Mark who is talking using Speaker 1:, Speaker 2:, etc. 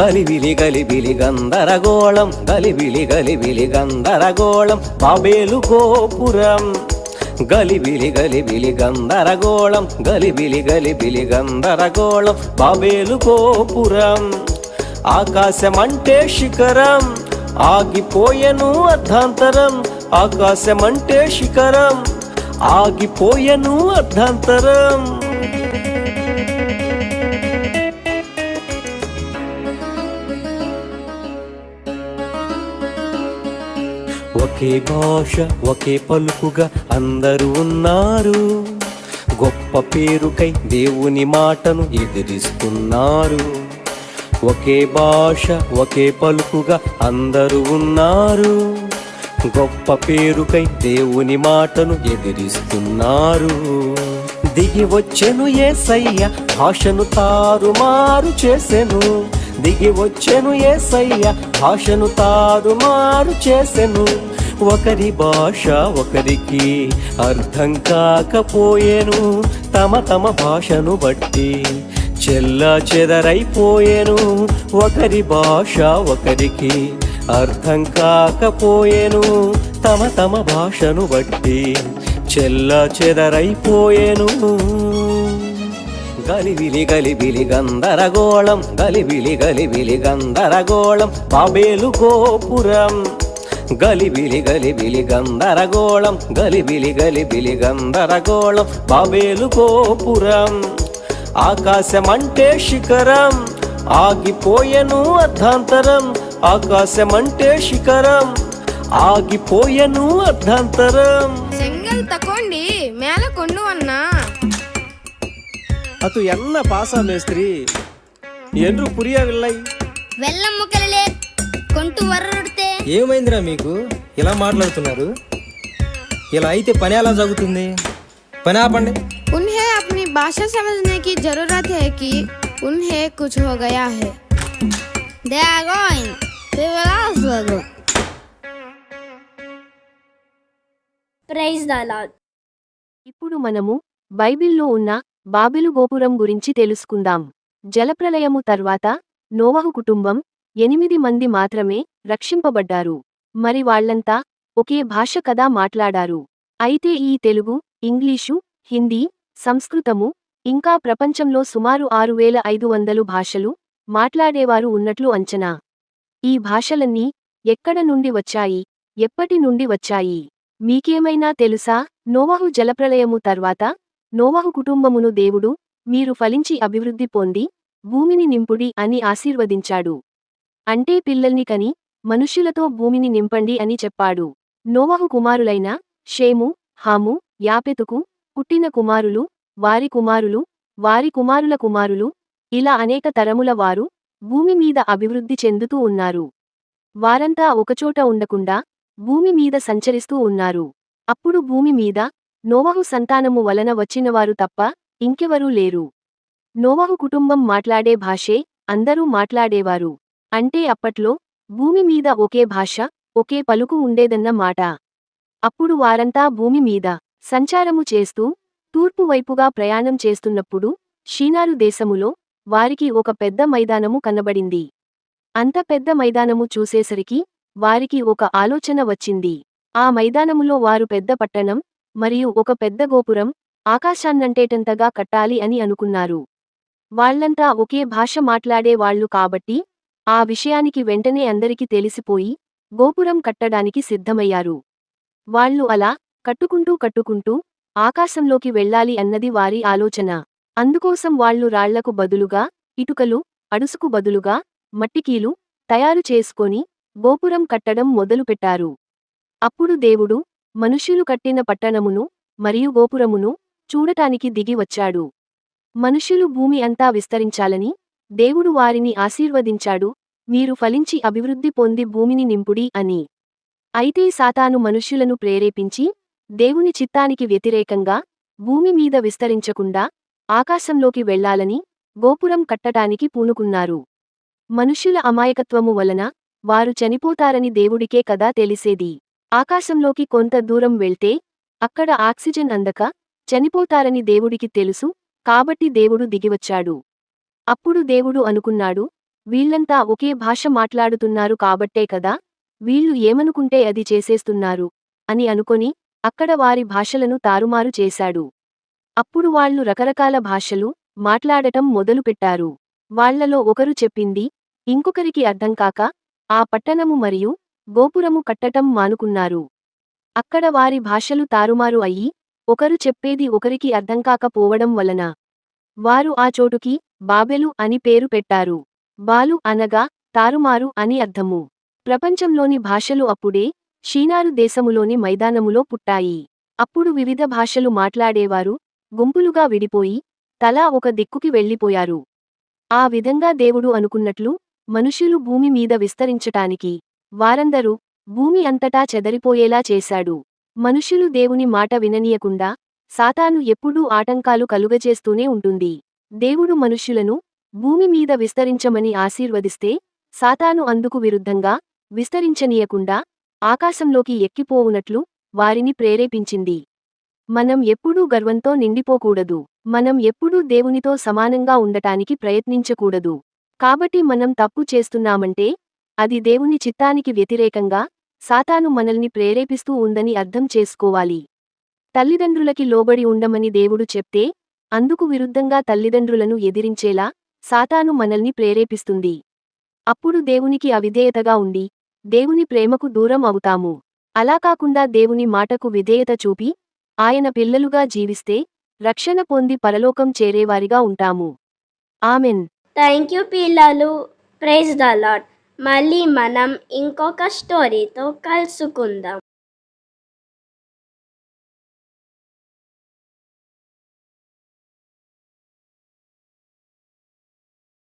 Speaker 1: గలిబిలి గలిబిలి గందరగోళం గలిబిలి గలిబిలి గందరగోళం బాబేలు గోపురం. గలిబిలి గలిబిలి గందరగోళం గలిబిలి గలిబిలి గందరగోళం బాబేలు గోపురం. ఆకాశమంటే శిఖరం ఆగిపోయను అర్ధాంతరం. ఆకాశమంటే శిఖరం ఆగిపోయను అర్ధాంతరం. ఒకే భాష ఒకే పలుకుగా అందరూ ఉన్నారు. గొప్ప పేరుకై దేవుని మాటను ఎదిరిస్తున్నారు. ఒకే భాష ఒకే పలుకుగా అందరూ ఉన్నారు. గొప్ప పేరుకై దేవుని మాటను ఎదిరిస్తున్నారు. దిగి వచ్చెను ఏసయ్య భాషను తారుమారు చేసెను. దిగి వచ్చెను ఏసయ్య భాషను తారుమారు చేసెను. ఒకరి భాష ఒకరికి అర్థం కాకపోయేను తమ తమ భాషను బట్టి చెల్ల చెదరైపోయేను. ఒకరి భాష ఒకరికి అర్థం కాకపోయేను తమ తమ భాషను బట్టి చెల్ల చెదరైపోయేను. గలిబిలి గలిబిలి గందరగోళం గలిబిలి గలిబిలి గందరగోళం బాబేలు గోపురం. గలిబిలి గలిబిలి గందరగోళం గలిబిలి గలిబిలి గందరగోళం బాబేలు గోపురం ఆకాశం అంటే శిఖరం ఆగిపోయను అర్ధాంతరం ఆకాశం అంటే శిఖరం ఆగిపోయను అర్ధాంతరం.
Speaker 2: సెంగల్ తకోండి మేల మేలకొండు అన్నా.
Speaker 1: ಅದು ಎನ್ನ ಪಾಸ ಮೇಸ್ತ್ರಿ ಎಲ್ರು ಪುರಿಯವಿಲ್ಲ
Speaker 2: వెల్లం ముక్కలు లేదు కొంటూ వర్రుడితే
Speaker 3: ఏమైందిరా మీకు ఇలా మాట్లాడుతున్నారు ఇలా అయితే పని ఎలా జరుగుతుంది పని ఆపండి
Speaker 2: उन्हें अपनी भाषा समझने की जरूरत है कि उन्हें कुछ हो गया है They are going. They will also go.
Speaker 4: Praise the lord
Speaker 5: ఇప్పుడు మనము బైబిల్లో ఉన్న బాబెలు గోపురం గురించి తెలుసుకుందాం జలప్రలయము తర్వాత నోవహు కుటుంబం ఎనిమిది మంది మాత్రమే రక్షింపబడ్డారు. మరి వాళ్ళంతా ఒకే భాష కదా మాట్లాడారు. అయితే ఈ తెలుగు ఇంగ్లీషు హిందీ సంస్కృతము ఇంకా ప్రపంచంలో సుమారు ఆరు వేల ఐదు వందలు భాషలు మాట్లాడేవారు ఉన్నట్లు అంచనా. ఈ భాషలన్నీ ఎక్కడ నుండి వచ్చాయి? ఎప్పటి నుండి వచ్చాయి? మీకేమైనా తెలుసా? నోవహు జలప్రలయము తర్వాత నోవహు కుటుంబమును దేవుడు మీరు ఫలించి అభివృద్ధి పొంది భూమిని నింపుడి అని ఆశీర్వదించాడు. అంటే పిల్లల్ని కని మనుష్యులతో భూమిని నింపండి అని చెప్పాడు. నోవహు కుమారులైన షేము హాము యాపెతుకు పుట్టిన కుమారులు వారి కుమారులు వారి కుమారుల కుమారులు ఇలా అనేక తరముల వారు భూమి మీద అభివృద్ధి చెందుతూ ఉన్నారు. వారంతా ఒకచోట ఉండకుండా భూమి మీద సంచరిస్తూ ఉన్నారు. అప్పుడు భూమి మీద నోవహు సంతానము వలన వచ్చినవారు తప్ప ఇంకెవరూ లేరు. నోవహు కుటుంబం మాట్లాడే భాషే అందరూ మాట్లాడేవారు. అంటే అప్పట్లో భూమి మీద ఒకే భాష ఒకే పలుకు ఉండేదన్న మాట. అప్పుడు వారంతా భూమి మీద సంచారము చేస్తూ తూర్పు వైపుగా ప్రయాణం చేస్తున్నప్పుడు షీనారు దేశములో వారికి ఒక పెద్ద మైదానము కనబడింది. అంత పెద్ద మైదానము చూసేసరికి వారికి ఒక ఆలోచన వచ్చింది. ఆ మైదానములో వారు పెద్ద పట్టణం మరియు ఒక పెద్ద గోపురం ఆకాశాన్నంటేటంతగా కట్టాలి అని అనుకున్నారు. వాళ్ళంతా ఒకే భాష మాట్లాడే వాళ్ళు కాబట్టి ఆ విషయానికి వెంటనే అందరికి తెలిసిపోయి గోపురం కట్టడానికి సిద్ధమయ్యారు. వాళ్ళు అలా కట్టుకుంటూ కట్టుకుంటూ ఆకాశంలోకి వెళ్ళాలి అన్నది వారి ఆలోచన. అందుకోసం వాళ్ళు రాళ్ళకు బదులుగా ఇటుకలు అడుసుకు బదులుగా మట్టికీలు తయారు చేసుకొని గోపురం కట్టడం మొదలుపెట్టారు. అప్పుడు దేవుడు మనుష్యులు కట్టిన పట్టణమును మరియు గోపురమును చూడటానికి దిగి వచ్చాడు. మనుష్యులు భూమి అంతా విస్తరించాలని దేవుడు వారిని ఆశీర్వదించాడు మీరు ఫలించి అభివృద్ధి పొంది భూమిని నింపుడి అని. అయితే సాతాను మనుష్యులను ప్రేరేపించి దేవుని చిత్తానికి వ్యతిరేకంగా భూమి మీద విస్తరించకుండా ఆకాశంలోకి వెళ్ళాలని గోపురం కట్టటానికి పూనుకున్నారు. మనుష్యుల అమాయకత్వము వలన వారు చనిపోతారని దేవుడికే కదా తెలిసేది. ఆకాశంలోకి కొంత దూరం వెళ్తే అక్కడ ఆక్సిజన్ అందక చనిపోతారని దేవుడికి తెలుసు కాబట్టి దేవుడు దిగివచ్చాడు. అప్పుడు దేవుడు అనుకున్నాడు వీళ్ళంతా ఒకే భాష మాట్లాడుతున్నారు కాబట్టే కదా వీళ్ళు ఏమనుకుంటే అది చేసేస్తున్నారు అని అనుకొని అక్కడ వారి భాషలను తారుమారు చేశాడు. అప్పుడు వాళ్ళు రకరకాల భాషలు మాట్లాడటం మొదలుపెట్టారు. వాళ్ళలో ఒకరు చెప్పింది ఇంకొకరికి అర్థం కాక ఆ పట్టణము మరియు గోపురము కట్టటం మానుకున్నారు. అక్కడ వారి భాషలు తారుమారు అయ్యి ఒకరు చెప్పేది ఒకరికి అర్థం కాకపోవడం వలన వారు ఆ చోటుకి బాబెలు అని పేరు పెట్టారు. బాలు అనగా తారుమారు అని అర్థము. ప్రపంచంలోని భాషలు అప్పుడే షీనారు దేశములోని మైదానములో పుట్టాయి. అప్పుడు వివిధ భాషలు మాట్లాడేవారు గుంపులుగా విడిపోయి తలా ఒక దిక్కుకి వెళ్ళిపోయారు. ఆ విధంగా దేవుడు అనుకున్నట్లు మనుష్యులు భూమి మీద విస్తరించటానికి వారందరూ భూమి అంతటా చెదరిపోయేలా చేశాడు. మనుష్యులు దేవుని మాట విననీయకుండా సాతాను ఎప్పుడూ ఆటంకాలు కలుగజేస్తూనే ఉంటుంది. దేవుడు మనుష్యులను భూమి మీద విస్తరించమని ఆశీర్వదిస్తే సాతాను అందుకు విరుద్ధంగా విస్తరించనీయకుండా ఆకాశంలోకి ఎక్కిపోవునట్లు వారిని ప్రేరేపించింది. మనం ఎప్పుడూ గర్వంతో నిండిపోకూడదు. మనం ఎప్పుడూ దేవునితో సమానంగా ఉండటానికి ప్రయత్నించకూడదు. కాబట్టి మనం తప్పు చేస్తున్నామంటే అది దేవుని చిత్తానికి వ్యతిరేకంగా సాతాను మనల్ని ప్రేరేపిస్తూ ఉందని అర్థం చేసుకోవాలి. తల్లిదండ్రులకి లోబడి ఉండమని దేవుడు చెప్తే అందుకు విరుద్ధంగా తల్లిదండ్రులను ఎదిరించేలా సాతాను మనల్ని ప్రేరేపిస్తుంది. అప్పుడు దేవునికి అవిధేయతగా ఉండి దేవుని ప్రేమకు దూరం అవుతాము. అలా కాకుండా దేవుని మాటకు విధేయత చూపి ఆయన పిల్లలుగా జీవిస్తే రక్షణ పొంది పరలోకం చేరేవారిగా ఉంటాము. ఆమెన్.
Speaker 4: థ్యాంక్ యూ పిల్లలు. ప్రైజ్ ద లాడ్ మళ్ళీ మనం ఇంకొక స్టోరీతో కలుసుకుందాం.